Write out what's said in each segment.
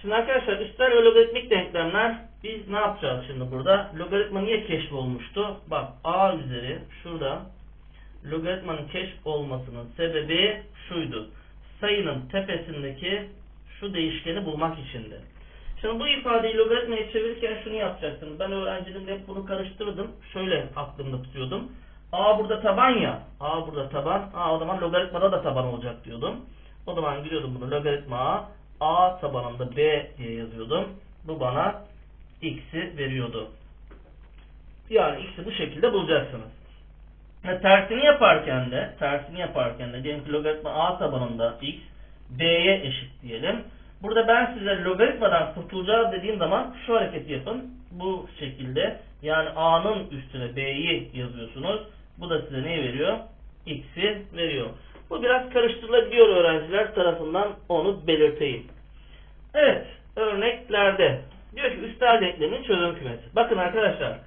Şimdi arkadaşlar üstel ve logaritmik denklemler biz ne yapacağız şimdi burada? Logaritma niye keşf olmuştu? Bak a üzeri şurada logaritmanın keşf olmasının sebebi şuydu. Sayının tepesindeki şu değişkeni bulmak içindi. Şimdi bu ifadeyi logaritmaya çevirirken şunu yapacaksınız. Ben öğrenciliğimde hep bunu karıştırdım. Şöyle aklımda tutuyordum. A burada taban ya. A burada taban. A o zaman logaritmada da taban olacak diyordum. O zaman biliyordum bunu logaritma A. A tabanında B diye yazıyordum. Bu bana x'i veriyordu. Yani x'i bu şekilde bulacaksınız. Ve tersini yaparken de tersini yaparken de diyelim ki logaritma A tabanında x B'ye eşit diyelim. Burada ben size logaritmadan kurtulacağız dediğim zaman şu hareketi yapın. Bu şekilde yani A'nın üstüne B'yi yazıyorsunuz. Bu da size ne veriyor? X'i veriyor. Bu biraz karıştırılabiliyor öğrenciler tarafından onu belirteyim. Evet örneklerde diyor ki üstel denklemin çözüm kümesi. Bakın arkadaşlar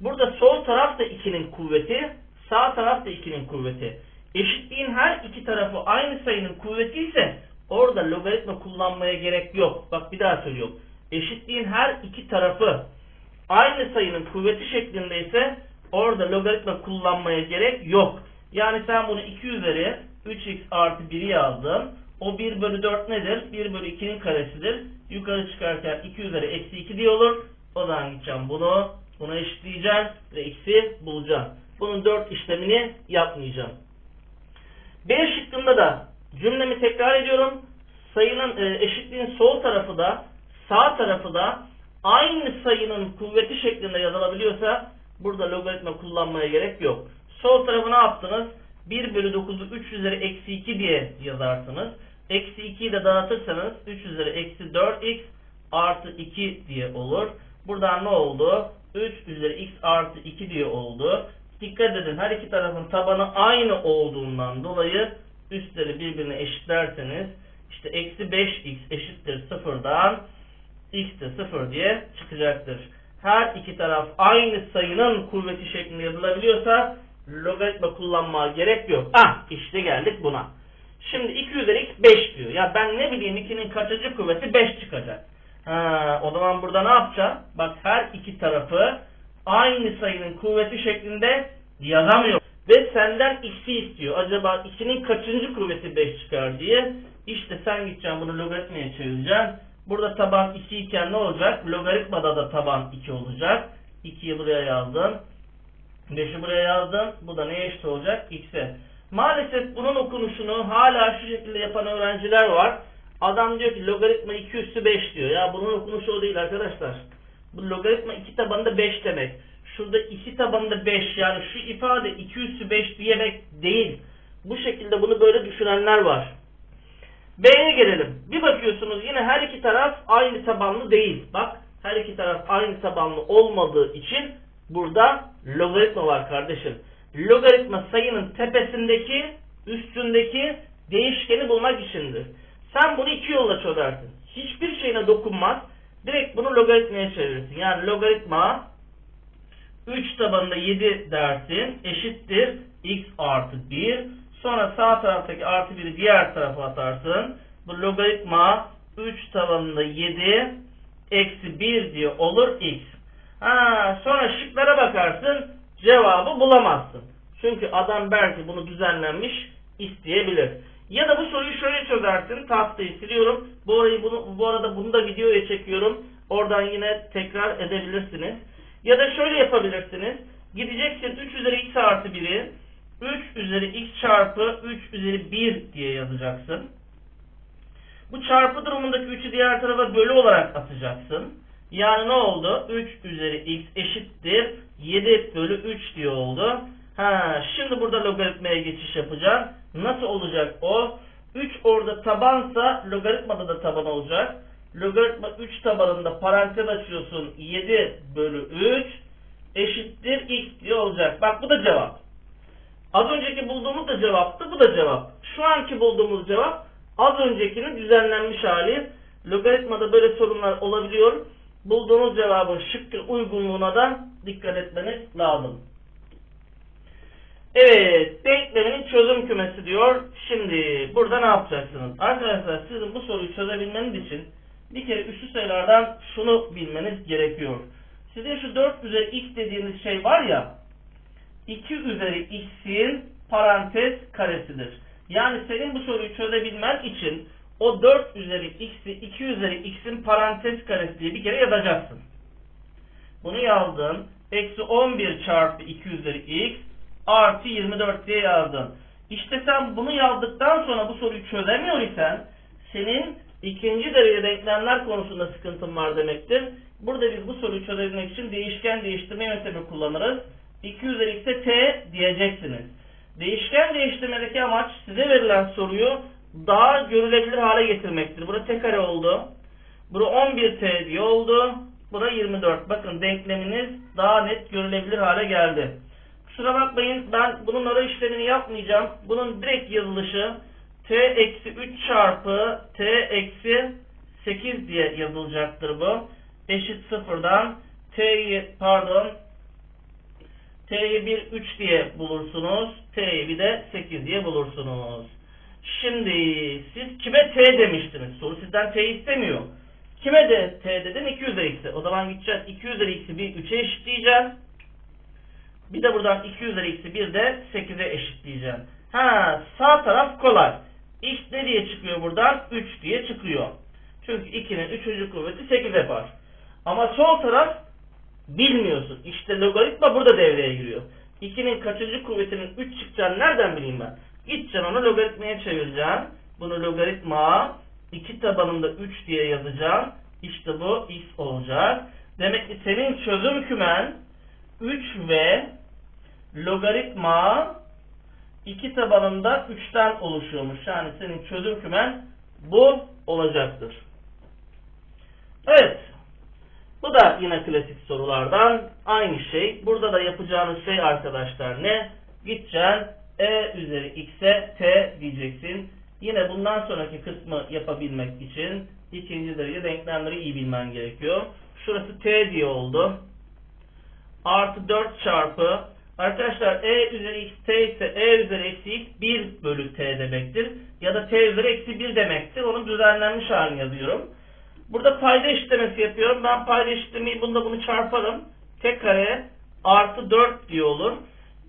burada sol taraf da 2'nin kuvveti sağ taraf da 2'nin kuvveti. Eşitliğin her iki tarafı aynı sayının kuvveti ise orada logaritma kullanmaya gerek yok. Bak bir daha söylüyorum. Eşitliğin her iki tarafı aynı sayının kuvveti şeklinde ise orada logaritma kullanmaya gerek yok. Yani sen bunu 2 üzeri 3x artı 1'i yazdın. O 1 bölü 4 nedir? 1 bölü 2'nin karesidir. Yukarı çıkarken 2 üzeri eksi 2 diye olur. O zaman gideceğim bunu, buna eşitleyeceğim ve x'i bulacağım. Bunun 4 işlemini yapmayacağım. B şıkkında da cümlemi tekrar ediyorum. Sayının e, eşitliğin sol tarafı da sağ tarafı da aynı sayının kuvveti şeklinde yazılabiliyorsa burada logaritma kullanmaya gerek yok. Sol tarafı ne yaptınız? 1 bölü 9'u 3 üzeri eksi 2 diye yazarsınız. Eksi 2'yi de dağıtırsanız 3 üzeri eksi 4x artı 2 diye olur. Buradan ne oldu? 3 üzeri x artı 2 diye oldu. Dikkat edin her iki tarafın tabanı aynı olduğundan dolayı üstleri birbirine eşitlerseniz işte eksi 5x eşittir sıfırdan x de sıfır diye çıkacaktır. Her iki taraf aynı sayının kuvveti şeklinde yazılabiliyorsa logaritma kullanmaya gerek yok. Ah işte geldik buna. Şimdi 2 üzeri x 5 diyor. Ya ben ne bileyim 2'nin kaçıncı kuvveti 5 çıkacak. Ha, o zaman burada ne yapacağım? Bak her iki tarafı aynı sayının kuvveti şeklinde yazamıyor. Ve senden x'i istiyor. Acaba 2'nin kaçıncı kuvveti 5 çıkar diye. İşte sen gideceksin bunu logaritmaya çevireceksin. Burada taban 2 iken ne olacak? Logaritmada da taban 2 olacak. 2'yi buraya yazdın. 5'i buraya yazdın. Bu da neye eşit olacak? X'e. Maalesef bunun okunuşunu hala şu şekilde yapan öğrenciler var. Adam diyor ki logaritma 2 üstü 5 diyor. Ya bunun okunuşu o değil arkadaşlar. Bu logaritma 2 tabanında 5 demek. Şurada 2 tabanında 5 yani şu ifade 2 üstü 5 diyemek değil. Bu şekilde bunu böyle düşünenler var. B'ye gelelim. Bir bakıyorsunuz yine her iki taraf aynı tabanlı değil. Bak her iki taraf aynı tabanlı olmadığı için burada logaritma var kardeşim. Logaritma sayının tepesindeki üstündeki değişkeni bulmak içindir. Sen bunu iki yolla çözersin. Hiçbir şeyine dokunmaz. Direkt bunu logaritmaya çevirirsin. Yani logaritma 3 tabanında 7 dersin eşittir x artı 1. Sonra sağ taraftaki artı 1'i diğer tarafa atarsın. Bu logaritma 3 tabanında 7 eksi 1 diye olur x. Ha, sonra şıklara bakarsın cevabı bulamazsın. Çünkü adam belki bunu düzenlenmiş isteyebilir. Ya da bu soruyu şöyle çözersin. Tahtayı siliyorum. Bu, arayı bunu, bu arada bunu da videoya çekiyorum. Oradan yine tekrar edebilirsiniz. Ya da şöyle yapabilirsiniz. Gideceksin 3 üzeri x artı 1'i 3 üzeri x çarpı 3 üzeri 1 diye yazacaksın. Bu çarpı durumundaki 3'ü diğer tarafa bölü olarak atacaksın. Yani ne oldu? 3 üzeri x eşittir 7 bölü 3 diye oldu. Ha, şimdi burada logaritmaya geçiş yapacağım. Nasıl olacak o? 3 orada tabansa logaritmada da taban olacak. Logaritma 3 tabanında parantez açıyorsun. 7 bölü 3 eşittir x diye olacak. Bak bu da cevap. Az önceki bulduğumuz da cevaptı. Bu da cevap. Şu anki bulduğumuz cevap az öncekinin düzenlenmiş hali. Logaritmada böyle sorunlar olabiliyor. Bulduğunuz cevabın şıkkı uygunluğuna da dikkat etmeniz lazım. Evet, denkleminin çözüm kümesi diyor. Şimdi burada ne yapacaksınız? Arkadaşlar sizin bu soruyu çözebilmeniz için Bir kere üstü sayılardan şunu bilmeniz gerekiyor. Sizin şu 4 üzeri x dediğiniz şey var ya 2 üzeri x'in parantez karesidir. Yani senin bu soruyu çözebilmen için o 4 üzeri x'i 2 üzeri x'in parantez karesi diye bir kere yazacaksın. Bunu yazdın. Eksi 11 çarpı 2 üzeri x artı 24 diye yazdın. İşte sen bunu yazdıktan sonra bu soruyu çözemiyor isen senin ikinci derece denklemler konusunda sıkıntın var demektir. Burada biz bu soruyu çözebilmek için değişken değiştirme yöntemi kullanırız. 2 üzeri x'e t diyeceksiniz. Değişken değiştirmedeki amaç size verilen soruyu daha görülebilir hale getirmektir. Burada t kare oldu. Bura 11t diye oldu. Bura 24. Bakın denkleminiz daha net görülebilir hale geldi. Kusura bakmayın ben bunun ara işlemini yapmayacağım. Bunun direkt yazılışı t eksi 3 çarpı t eksi 8 diye yazılacaktır bu. Eşit sıfırdan t'yi pardon t'yi bir 3 diye bulursunuz. T'yi bir de 8 diye bulursunuz. Şimdi siz kime t demiştiniz? Soru sizden t istemiyor. Kime de t dedin? 2 üzeri x'e. O zaman gideceğiz 2 üzeri x'i bir 3'e eşitleyeceğiz. Bir de buradan 2 üzeri x'i bir de 8'e eşitleyeceğim. Ha sağ taraf kolay. X ne diye çıkıyor buradan? 3 diye çıkıyor. Çünkü 2'nin 3. kuvveti 8 yapar. Ama sol taraf bilmiyorsun. İşte logaritma burada devreye giriyor. 2'nin kaçıncı kuvvetinin 3 çıkacağını nereden bileyim ben? Gideceksin onu logaritmaya çevireceksin. Bunu logaritma 2 tabanında 3 diye yazacağım. İşte bu x olacak. Demek ki senin çözüm kümen 3 ve logaritma 2 tabanında 3'ten oluşuyormuş. Yani senin çözüm kümen bu olacaktır. Evet. Bu da yine klasik sorulardan aynı şey. Burada da yapacağınız şey arkadaşlar ne? Gideceksin e üzeri x'e t diyeceksin. Yine bundan sonraki kısmı yapabilmek için ikinci derece denklemleri iyi bilmen gerekiyor. Şurası t diye oldu. Artı 4 çarpı Arkadaşlar e üzeri x t ise e üzeri eksi x 1 bölü t demektir. Ya da t üzeri eksi 1 demektir. Onun düzenlenmiş halini yazıyorum. Burada payda eşitlemesi yapıyorum. Ben payda eşitlemeyi bunda bunu çarparım. T kare artı 4 diye olur.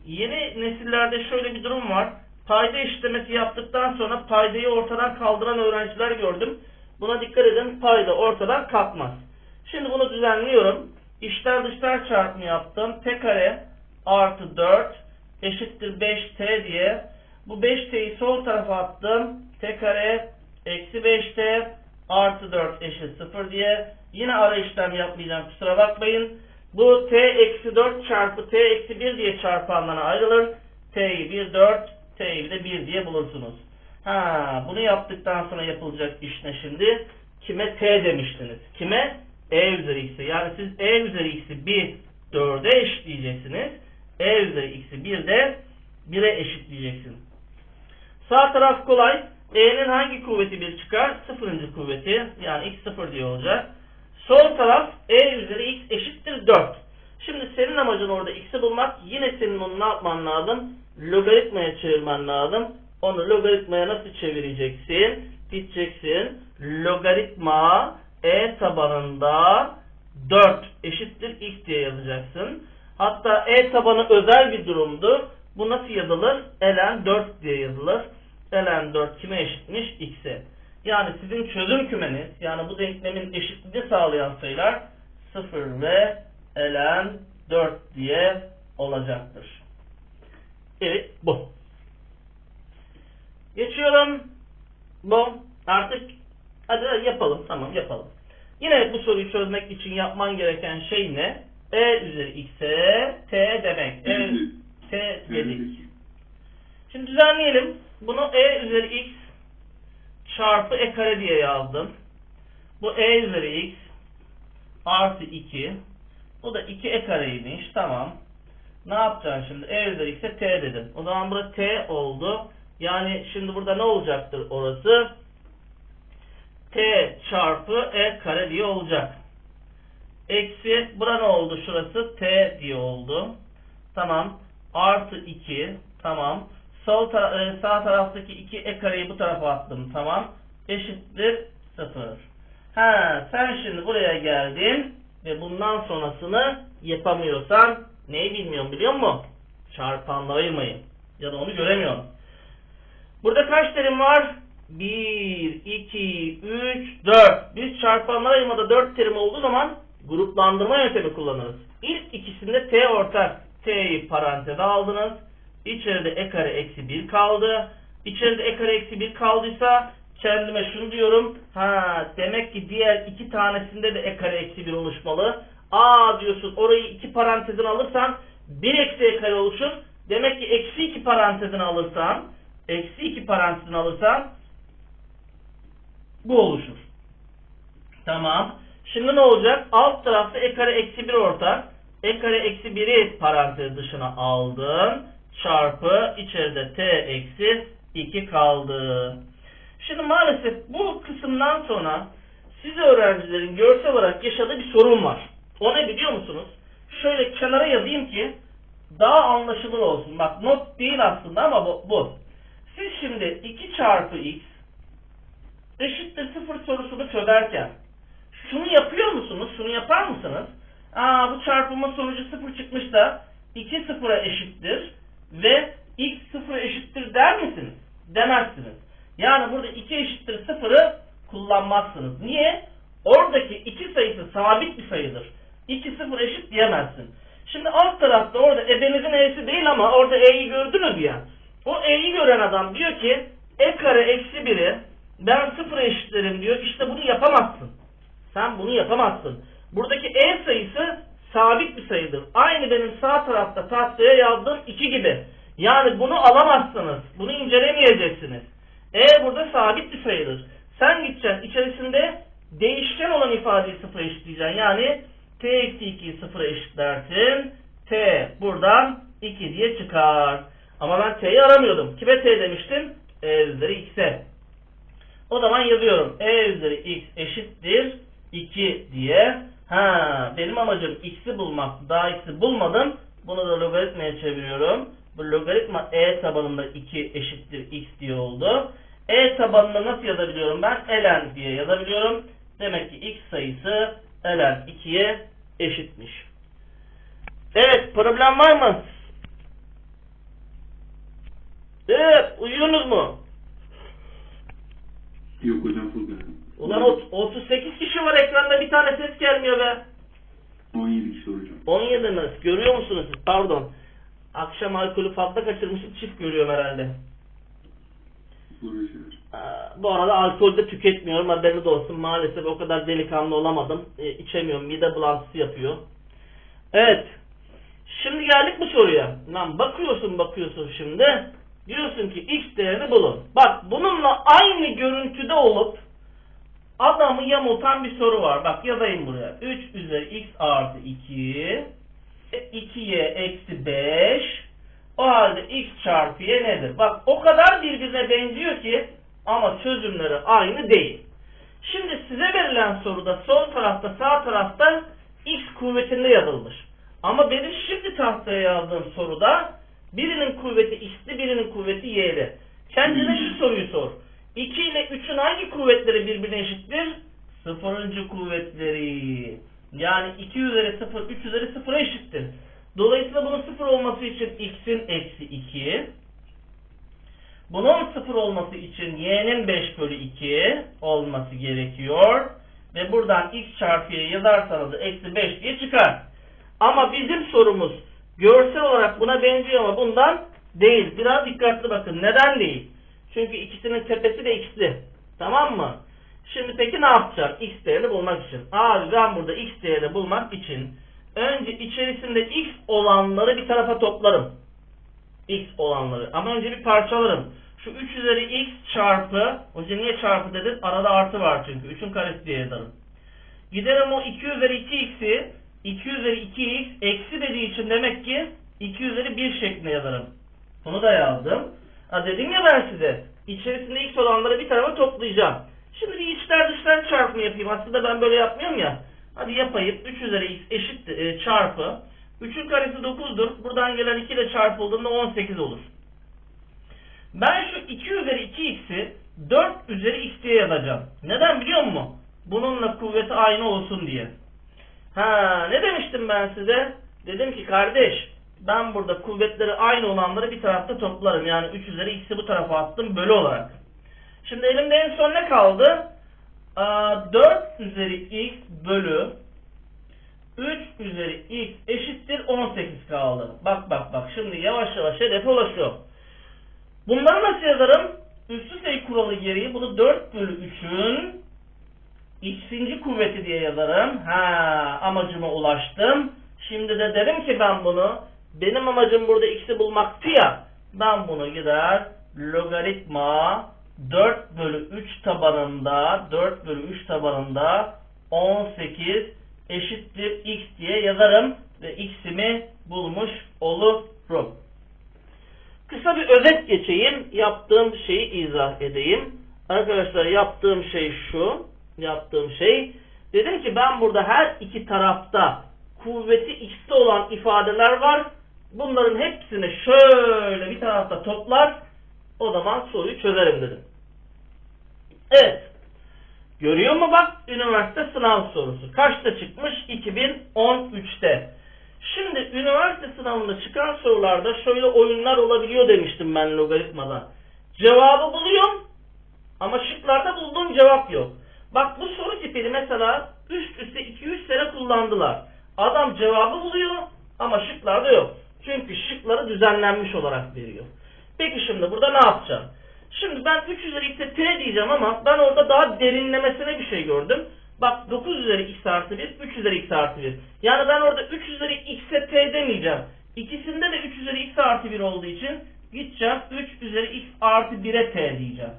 Yeni nesillerde şöyle bir durum var. Payda eşitlemesi yaptıktan sonra paydayı ortadan kaldıran öğrenciler gördüm. Buna dikkat edin. Payda ortadan kalkmaz. Şimdi bunu düzenliyorum. İçler dışlar çarpımı yaptım. T kare artı 4 eşittir 5t diye. Bu 5t'yi sol tarafa attım. T kare eksi 5t artı 4 eşit 0 diye. Yine ara işlem yapmayacağım kusura bakmayın. Bu t eksi 4 çarpı t eksi 1 diye çarpanlarına ayrılır. t'yi 1 4 t'yi de 1 diye bulursunuz. Ha, bunu yaptıktan sonra yapılacak iş ne şimdi? Kime t demiştiniz? Kime? e üzeri x'e. Yani siz e üzeri x'i 1 4'e eşitleyeceksiniz. e üzeri x'i 1 de 1'e eşitleyeceksin. Sağ taraf kolay. E'nin hangi kuvveti 1 çıkar? Sıfırıncı kuvveti. Yani x 0 diye olacak. Sol taraf e üzeri x eşittir 4. Şimdi senin amacın orada x'i bulmak. Yine senin onu ne yapman lazım? Logaritmaya çevirmen lazım. Onu logaritmaya nasıl çevireceksin? Gideceksin. Logaritma e tabanında 4 eşittir x diye yazacaksın. Hatta e tabanı özel bir durumdu. Bu nasıl yazılır? ln 4 diye yazılır. ln 4 kime eşitmiş? x'e. Yani sizin çözüm kümeniz, yani bu denklemin eşitliğini sağlayan sayılar 0 ve ln 4 diye olacaktır. Evet bu. Geçiyorum. Bu. Artık hadi yapalım. Tamam yapalım. Yine bu soruyu çözmek için yapman gereken şey ne? E üzeri x'e t demek. E, t dedik. Şimdi düzenleyelim. Bunu e üzeri x çarpı e kare diye yazdım. Bu e üzeri x artı 2. Bu da 2 e kareymiş. Tamam. Ne yapacaksın şimdi? E üzeri x'e t dedim. O zaman burada t oldu. Yani şimdi burada ne olacaktır orası? t çarpı e kare diye olacak. Eksi bura ne oldu şurası? t diye oldu. Tamam. Artı 2. Tamam. Sol ta e, sağ taraftaki 2 e kareyi bu tarafa attım. Tamam. Eşittir 0. Ha, sen şimdi buraya geldin ve bundan sonrasını yapamıyorsan neyi bilmiyorum biliyor musun? Çarpanla ayırmayı. Ya da onu göremiyorum. Burada kaç terim var? 1, 2, 3, 4. Biz çarpanla ayırmada 4 terim olduğu zaman gruplandırma yöntemi kullanırız. İlk ikisinde t ortak. t'yi paranteze aldınız. İçeride e kare eksi 1 kaldı. İçeride e kare eksi 1 kaldıysa kendime şunu diyorum. Ha demek ki diğer iki tanesinde de e kare eksi 1 oluşmalı. Aa diyorsun orayı iki parantezin alırsan 1 eksi e kare oluşur. Demek ki eksi 2 parantezini alırsan eksi 2 parantezini alırsan bu oluşur. Tamam. Şimdi ne olacak? Alt tarafta e kare eksi 1 ortak. E kare eksi 1'i parantez dışına aldın. Çarpı içeride t eksi 2 kaldı. Şimdi maalesef bu kısımdan sonra siz öğrencilerin görsel olarak yaşadığı bir sorun var. O ne biliyor musunuz? Şöyle kenara yazayım ki daha anlaşılır olsun. Bak not değil aslında ama bu. bu. Siz şimdi 2 çarpı x eşittir 0 sorusunu çözerken şunu yapıyor musunuz? Şunu yapar mısınız? Aa bu çarpımın sonucu 0 çıkmış da 2 sıfıra eşittir ve x sıfıra eşittir der misiniz? Demezsiniz. Yani burada 2 eşittir 0'ı kullanmazsınız. Niye? Oradaki 2 sayısı sabit bir sayıdır. 2 sıfır eşit diyemezsin. Şimdi alt tarafta orada ebenizin e'si değil ama orada e'yi gördünüz ya. O e'yi gören adam diyor ki e kare eksi 1'i ben sıfıra eşitlerim diyor. İşte bunu yapamazsın. Sen bunu yapamazsın. Buradaki e sayısı sabit bir sayıdır. Aynı benim sağ tarafta tahtaya yazdığım 2 gibi. Yani bunu alamazsınız. Bunu incelemeyeceksiniz. E burada sabit bir sayıdır. Sen gideceksin içerisinde değişken olan ifadeyi sıfıra eşitleyeceksin. Yani t eksi 2'yi sıfıra eşitlersin. t buradan 2 diye çıkar. Ama ben t'yi aramıyordum. Kime t demiştim? e üzeri x'e. O zaman yazıyorum. e üzeri x eşittir 2 diye. Ha, benim amacım x'i bulmak. Daha x'i bulmadım. Bunu da logaritmaya çeviriyorum. Bu logaritma e tabanında 2 eşittir x diye oldu. E tabanında nasıl yazabiliyorum ben? ln diye yazabiliyorum. Demek ki x sayısı ln 2'ye eşitmiş. Evet, problem var mı? Evet, uyuyorsunuz mu? Yok hocam Furkan. Ulan ot- 38 kişi var ekranda bir tane ses gelmiyor be. 17 kişi hocam. 17 mi? Görüyor musunuz siz? Pardon. Akşam alkolü fazla kaçırmışım çift görüyorum herhalde. Bu arada alkol de tüketmiyorum haberiniz olsun. Maalesef o kadar delikanlı olamadım. E, içemiyorum. Mide bulantısı yapıyor. Evet. Şimdi geldik bu soruya. Lan bakıyorsun bakıyorsun şimdi. Diyorsun ki x değerini bulun. Bak bununla aynı görüntüde olup adamı yamultan bir soru var. Bak yazayım buraya. 3 üzeri x artı 2 2y eksi 5 o halde x çarpı y nedir? Bak o kadar birbirine benziyor ki ama çözümleri aynı değil. Şimdi size verilen soruda sol tarafta sağ tarafta x kuvvetinde yazılmış. Ama benim şimdi tahtaya yazdığım soruda birinin kuvveti x'li birinin kuvveti y'li. Kendine şu soruyu sor. 2 ile 3'ün hangi kuvvetleri birbirine eşittir? Sıfırıncı kuvvetleri. Yani 2 üzeri 0, 3 üzeri 0'a eşittir. Dolayısıyla bunun 0 olması için x'in eksi 2. Bunun 0 olması için y'nin 5 bölü 2 olması gerekiyor. Ve buradan x çarpı y yazarsanız eksi 5 diye çıkar. Ama bizim sorumuz görsel olarak buna benziyor ama bundan değil. Biraz dikkatli bakın. Neden değil? Çünkü ikisinin tepesi de x'li. Tamam mı? Şimdi peki ne yapacağım? X değerini bulmak için. Abi ben burada x değerini bulmak için önce içerisinde x olanları bir tarafa toplarım. X olanları. Ama önce bir parçalarım. Şu 3 üzeri x çarpı, hoca niye çarpı dedim? Arada artı var çünkü. 3'ün karesi diye yazarım. Giderim o 2 üzeri 2x'i 2 üzeri 2x eksi dediği için demek ki 2 üzeri 1 şeklinde yazarım. Bunu da yazdım. Ha dedim ya ben size. içerisinde x olanları bir tarafa toplayacağım. Şimdi bir içler dışlar çarpımı yapayım. Aslında ben böyle yapmıyorum ya. Hadi yapayım. 3 üzeri x eşit e, çarpı. 3'ün karesi 9'dur. Buradan gelen 2 ile çarpıldığında 18 olur. Ben şu 2 üzeri 2x'i 4 üzeri x diye yazacağım. Neden biliyor musun? bununla kuvveti aynı olsun diye. Ha ne demiştim ben size? Dedim ki kardeş ben burada kuvvetleri aynı olanları bir tarafta toplarım. Yani 3 üzeri x'i bu tarafa attım bölü olarak. Şimdi elimde en son ne kaldı? Aa, 4 üzeri x bölü 3 üzeri x eşittir 18 kaldı. Bak bak bak şimdi yavaş yavaş hedefe ulaşıyor. Bunları nasıl yazarım? Üstü sayı kuralı gereği bunu 4 bölü 3'ün x'inci kuvveti diye yazarım. Ha amacıma ulaştım. Şimdi de derim ki ben bunu benim amacım burada x'i bulmaktı ya. Ben bunu gider logaritma 4 bölü 3 tabanında 4 bölü 3 tabanında 18 eşittir x diye yazarım ve x'imi bulmuş olurum. Kısa bir özet geçeyim. Yaptığım şeyi izah edeyim. Arkadaşlar yaptığım şey şu. Yaptığım şey. Dedim ki ben burada her iki tarafta kuvveti x'te olan ifadeler var. Bunların hepsini şöyle bir tarafta toplar. O zaman soruyu çözerim dedim. Evet. Görüyor mu bak üniversite sınav sorusu. Kaçta çıkmış? 2013'te. Şimdi üniversite sınavında çıkan sorularda şöyle oyunlar olabiliyor demiştim ben logaritmada. Cevabı buluyorum ama şıklarda bulduğum cevap yok. Bak bu soru tipini mesela üst üste 2-3 sene kullandılar. Adam cevabı buluyor ama şıklarda yok. Çünkü şıkları düzenlenmiş olarak veriyor. Peki şimdi burada ne yapacağım? Şimdi ben 3 üzeri x'e t diyeceğim ama ben orada daha derinlemesine bir şey gördüm. Bak 9 üzeri x artı 1, 3 üzeri x artı 1. Yani ben orada 3 üzeri x'e t demeyeceğim. İkisinde de 3 üzeri x artı 1 olduğu için gideceğim 3 üzeri x artı 1'e t diyeceğim.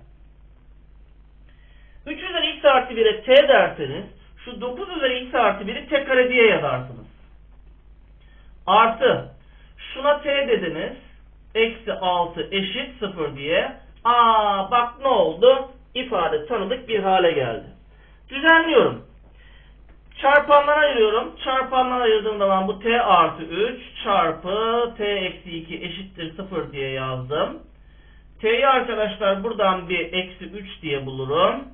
3 üzeri x artı 1'e t derseniz şu 9 üzeri x artı 1'i t kare diye yazarsınız. Artı şuna t dediniz. Eksi 6 eşit 0 diye. Aa bak ne oldu? İfade tanıdık bir hale geldi. Düzenliyorum. Çarpanlara ayırıyorum. Çarpanlara ayırdığım zaman bu t artı 3 çarpı t eksi 2 eşittir 0 diye yazdım. t'yi arkadaşlar buradan bir eksi 3 diye bulurum.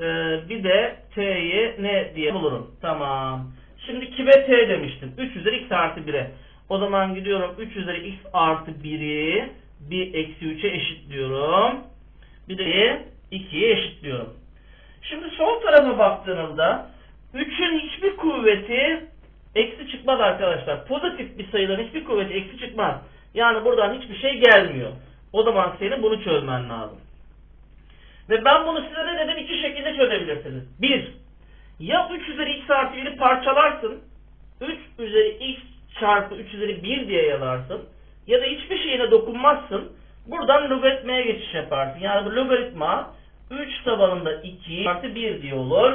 Ee, bir de t'yi ne diye bulurum. Tamam. Şimdi kime t demiştim? 3 üzeri x artı 1'e. O zaman gidiyorum 3 üzeri x artı 1'i bir eksi 3'e eşitliyorum. Bir de 2'ye eşitliyorum. Şimdi sol tarafa baktığınızda 3'ün hiçbir kuvveti eksi çıkmaz arkadaşlar. Pozitif bir sayıların hiçbir kuvveti eksi çıkmaz. Yani buradan hiçbir şey gelmiyor. O zaman senin bunu çözmen lazım. Ve ben bunu size ne dedim? İki şekilde çözebilirsiniz. Bir, ya 3 üzeri x artı 1'i parçalarsın. 3 üzeri x çarpı 3 üzeri 1 diye yazarsın. Ya da hiçbir şeyine dokunmazsın. Buradan logaritmaya geçiş yaparsın. Yani bu logaritma 3 tabanında 2 artı 1 diye olur.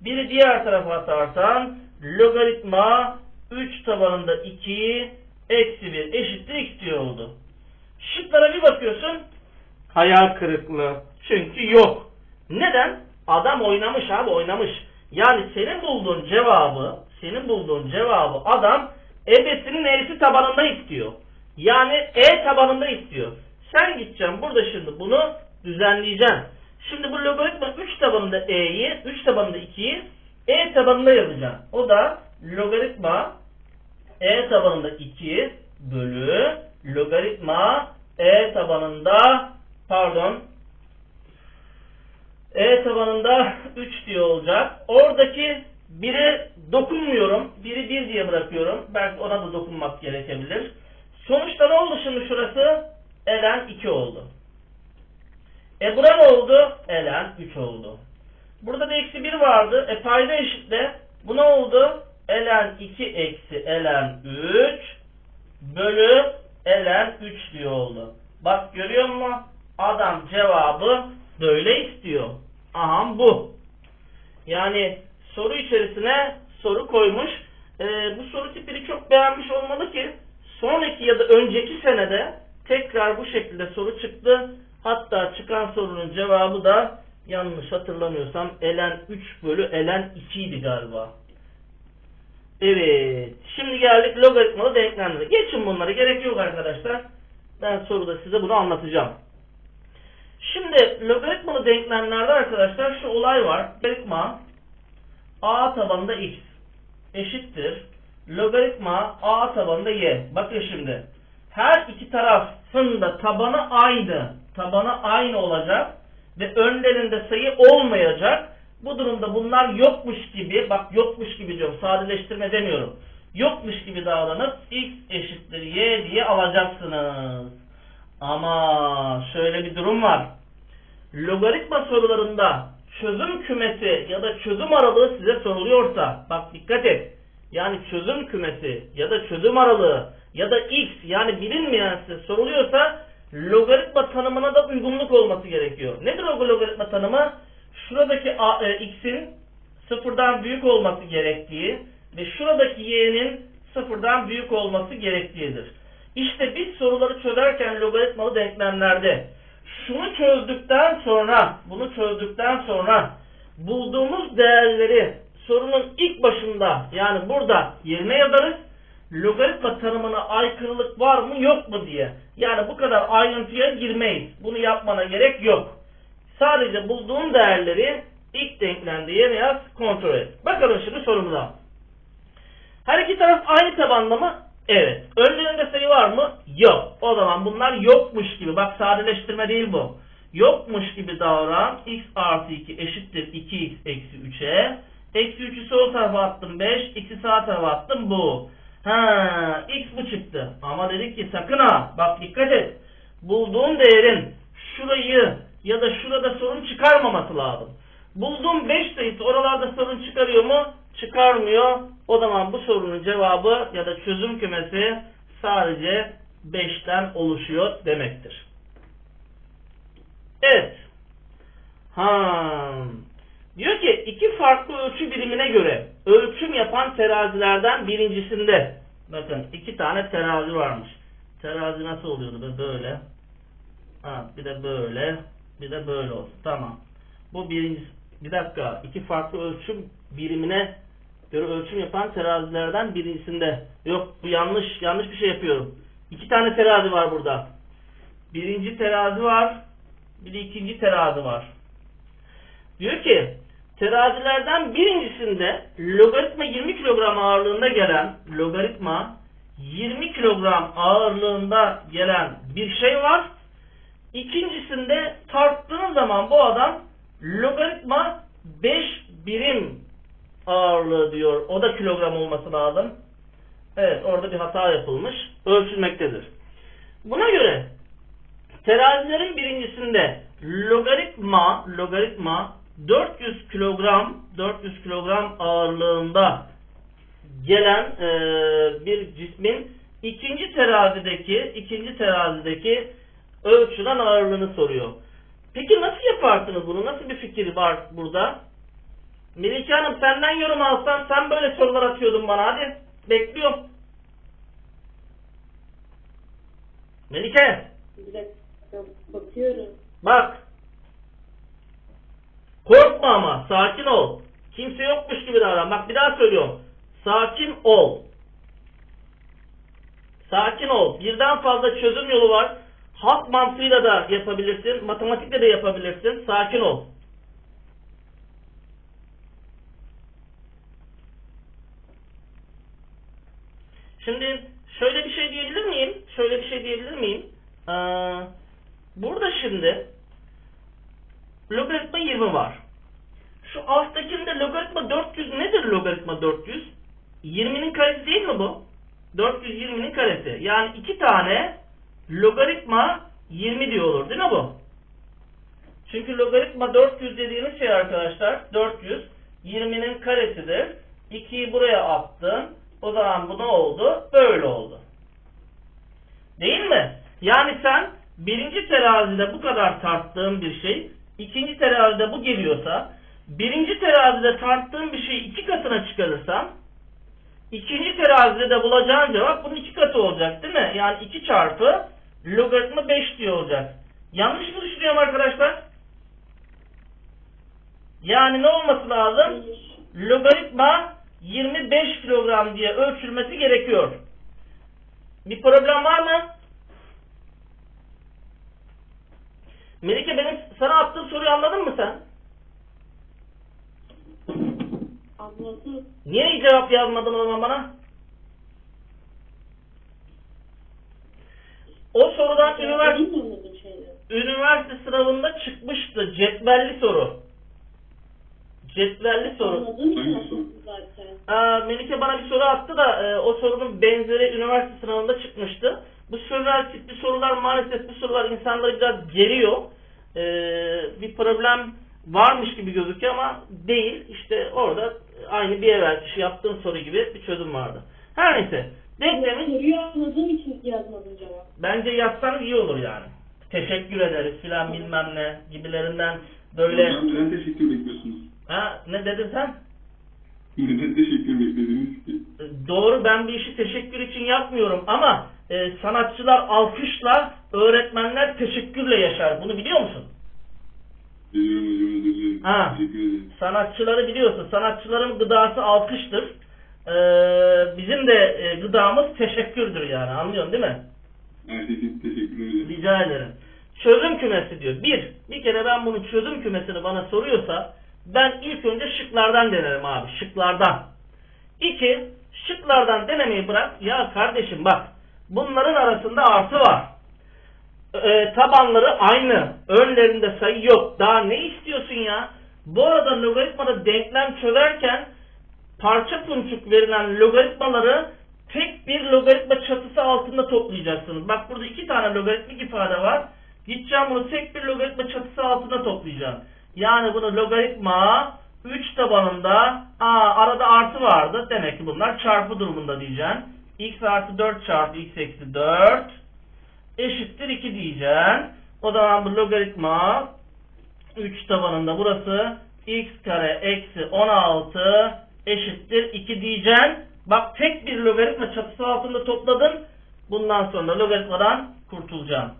Biri diğer tarafa atarsan logaritma 3 tabanında 2 eksi 1 eşittir x diye oldu. Şıklara bir bakıyorsun hayal kırıklığı. Çünkü yok. Neden? Adam oynamış abi oynamış. Yani senin bulduğun cevabı senin bulduğun cevabı adam ebesinin e'si tabanında istiyor. Yani e tabanında istiyor. Sen gideceksin burada şimdi bunu düzenleyeceksin. Şimdi bu logaritma 3 tabanında e'yi, 3 tabanında 2'yi e tabanında yazacaksın. O da logaritma e tabanında 2 bölü logaritma e tabanında pardon e tabanında 3 diye olacak. Oradaki biri dokunmuyorum. Biri 1 diye bırakıyorum. Belki ona da dokunmak gerekebilir. Sonuçta ne oldu şimdi şurası? Elen 2 oldu. E bura ne oldu? Elen 3 oldu. Burada da eksi 1 vardı. E payda eşitle. Bu ne oldu? Elen 2 eksi elen 3 bölü elen 3 diye oldu. Bak görüyor musun? Adam cevabı böyle istiyor. Aha bu. Yani soru içerisine soru koymuş. Ee, bu soru tipini çok beğenmiş olmalı ki sonraki ya da önceki senede tekrar bu şekilde soru çıktı. Hatta çıkan sorunun cevabı da yanlış hatırlamıyorsam elen 3 bölü elen 2 idi galiba. Evet. Şimdi geldik logaritmalı denklemlere. Geçin bunları. Gerek yok arkadaşlar. Ben soruda size bunu anlatacağım. Şimdi logaritmalı denklemlerde arkadaşlar şu olay var. Logaritma a tabanında x eşittir logaritma a tabanında y. Bakın şimdi her iki tarafın da tabanı aynı. Tabanı aynı olacak ve önlerinde sayı olmayacak. Bu durumda bunlar yokmuş gibi, bak yokmuş gibi diyorum, sadeleştirme demiyorum. Yokmuş gibi davranıp x eşittir y diye alacaksınız. Ama şöyle bir durum var. Logaritma sorularında çözüm kümesi ya da çözüm aralığı size soruluyorsa, bak dikkat et. Yani çözüm kümesi ya da çözüm aralığı ya da x yani bilinmeyen size soruluyorsa logaritma tanımına da uygunluk olması gerekiyor. Nedir o logaritma tanımı? Şuradaki a, e, x'in sıfırdan büyük olması gerektiği ve şuradaki y'nin sıfırdan büyük olması gerektiğidir. İşte biz soruları çözerken logaritmalı denklemlerde şunu çözdükten sonra, bunu çözdükten sonra bulduğumuz değerleri sorunun ilk başında yani burada yerine yazarız. Logaritma tanımına aykırılık var mı yok mu diye. Yani bu kadar ayrıntıya girmeyiz. Bunu yapmana gerek yok. Sadece bulduğun değerleri ilk denklemde yerine yaz, kontrol et. Bakalım şimdi sorumuza. Her iki taraf aynı tabanda mı? Evet. Önlerinde sayı var mı? Yok. O zaman bunlar yokmuş gibi. Bak sadeleştirme değil bu. Yokmuş gibi davran. x artı 2 eşittir 2x eksi 3'e. Eksi 3'ü sol tarafa attım 5. x'i sağ tarafa attım bu. Ha, x bu çıktı. Ama dedik ki sakın ha. Bak dikkat et. Bulduğun değerin şurayı ya da şurada sorun çıkarmaması lazım. Bulduğum 5 sayısı oralarda sorun çıkarıyor mu? Çıkarmıyor. O zaman bu sorunun cevabı ya da çözüm kümesi sadece 5'ten oluşuyor demektir. Evet. Ha. Diyor ki iki farklı ölçü birimine göre ölçüm yapan terazilerden birincisinde bakın iki tane terazi varmış. Terazi nasıl oluyordu? Böyle. Ha, bir de böyle. Bir de böyle olsun. Tamam. Bu birinci bir dakika. iki farklı ölçüm birimine göre ölçüm yapan terazilerden birincisinde. Yok bu yanlış. Yanlış bir şey yapıyorum. İki tane terazi var burada. Birinci terazi var. Bir de ikinci terazi var. Diyor ki terazilerden birincisinde logaritma 20 kilogram ağırlığında gelen logaritma 20 kilogram ağırlığında gelen bir şey var. İkincisinde tarttığın zaman bu adam logaritma 5 birim ağırlığı diyor. O da kilogram olması lazım. Evet orada bir hata yapılmış. Ölçülmektedir. Buna göre terazilerin birincisinde logaritma logaritma 400 kilogram 400 kilogram ağırlığında gelen e, bir cismin ikinci terazideki ikinci terazideki ölçülen ağırlığını soruyor. Peki nasıl yaparsınız bunu? Nasıl bir fikir var burada? Melike Hanım senden yorum alsam sen böyle sorular atıyordun bana hadi. Bekliyorum. Melike Bir dakika bakıyorum. bak. Korkma ama sakin ol. Kimse yokmuş gibi davran. Bak bir daha söylüyorum. Sakin ol. Sakin ol. Birden fazla çözüm yolu var. Halk mantığıyla da yapabilirsin. Matematikle de yapabilirsin. Sakin ol. Şimdi şöyle bir şey diyebilir miyim? Şöyle bir şey diyebilir miyim? Ee, burada şimdi logaritma 20 var. Şu alttakinde logaritma 400 nedir logaritma 400? 20'nin karesi değil mi bu? 420'nin karesi. Yani iki tane logaritma 20 diyor olur değil mi bu? Çünkü logaritma 400 dediğimiz şey arkadaşlar 400 20'nin karesidir. 2'yi buraya attın. O zaman bu ne oldu? Böyle oldu. Değil mi? Yani sen birinci terazide bu kadar tarttığın bir şey, ikinci terazide bu geliyorsa, birinci terazide tarttığın bir şeyi iki katına çıkarırsan, ikinci terazide de bulacağın cevap bunun iki katı olacak değil mi? Yani 2 çarpı logaritma 5 diye olacak. Yanlış mı düşünüyorum arkadaşlar? Yani ne olması lazım? Logaritma 25 kilogram diye ölçülmesi gerekiyor. Bir problem var mı? Melike benim sana attığım soruyu anladın mı sen? Anladım. Niye cevap yazmadın o zaman bana? O sorudan üniversite, üniversite sınavında çıkmıştı. Cetvelli soru. Cetvelli soru? anladım Aa, Melike bana bir soru attı da e, o sorunun benzeri üniversite sınavında çıkmıştı. Bu sorular tipli sorular maalesef bu sorular insanları biraz geriyor. Ee, bir problem varmış gibi gözüküyor ama değil. İşte orada aynı bir evvel kişi yaptığım soru gibi bir çözüm vardı. Her neyse. Denklemin Soruyu anladığım için yazmadım cevap. bence yazsan iyi olur yani. Teşekkür ederiz filan bilmem ne gibilerinden böyle. Hocam neden teşekkür bekliyorsunuz? Ha ne dedin sen? Neden teşekkür beklediniz ki? Doğru ben bir işi teşekkür için yapmıyorum ama e, sanatçılar alkışla, öğretmenler teşekkürle yaşar. Bunu biliyor musun? Biliyorum hocam özür dilerim. Ha. Teşekkür ederim. Sanatçıları biliyorsun. Sanatçıların gıdası alkıştır. Ee, bizim de e, gıdamız teşekkürdür yani. Anlıyorsun değil mi? Herkesin teşekkür ederim. Rica ederim. Çözüm kümesi diyor. Bir, bir kere ben bunun çözüm kümesini bana soruyorsa ben ilk önce şıklardan denerim abi. Şıklardan. İki, şıklardan denemeyi bırak. Ya kardeşim bak bunların arasında artı var. Ee, tabanları aynı. Önlerinde sayı yok. Daha ne istiyorsun ya? Bu arada logaritmada denklem çözerken parça punçuk verilen logaritmaları tek bir logaritma çatısı altında toplayacaksınız. Bak burada iki tane logaritmik ifade var. Gideceğim bunu tek bir logaritma çatısı altında toplayacağım. Yani bunu logaritma 3 tabanında aa, arada artı vardı. Demek ki bunlar çarpı durumunda diyeceğim. x artı 4 çarpı x eksi 4 eşittir 2 diyeceğim. O zaman bu logaritma 3 tabanında burası x kare eksi 16 eşittir 2 diyeceğim. Bak tek bir logaritma çatısı altında topladın. Bundan sonra logaritmadan kurtulacağım.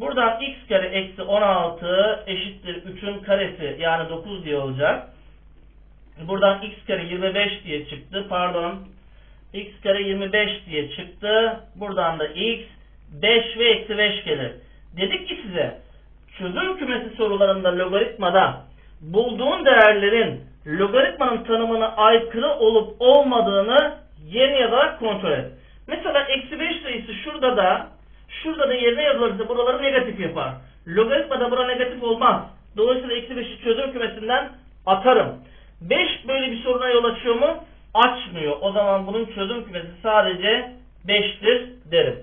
Buradan x kare eksi 16 eşittir 3'ün karesi yani 9 diye olacak. Buradan x kare 25 diye çıktı. Pardon. x kare 25 diye çıktı. Buradan da x 5 ve eksi 5 gelir. Dedik ki size çözüm kümesi sorularında logaritmada bulduğun değerlerin logaritmanın tanımına aykırı olup olmadığını yeni yazarak kontrol et. Mesela eksi 5 sayısı şurada da şurada da yerine yazılırsa buraları negatif yapar. Logaritmada bura negatif olmaz. Dolayısıyla eksi 5'i çözüm kümesinden atarım. 5 böyle bir soruna yol açıyor mu? Açmıyor. O zaman bunun çözüm kümesi sadece 5'tir derim.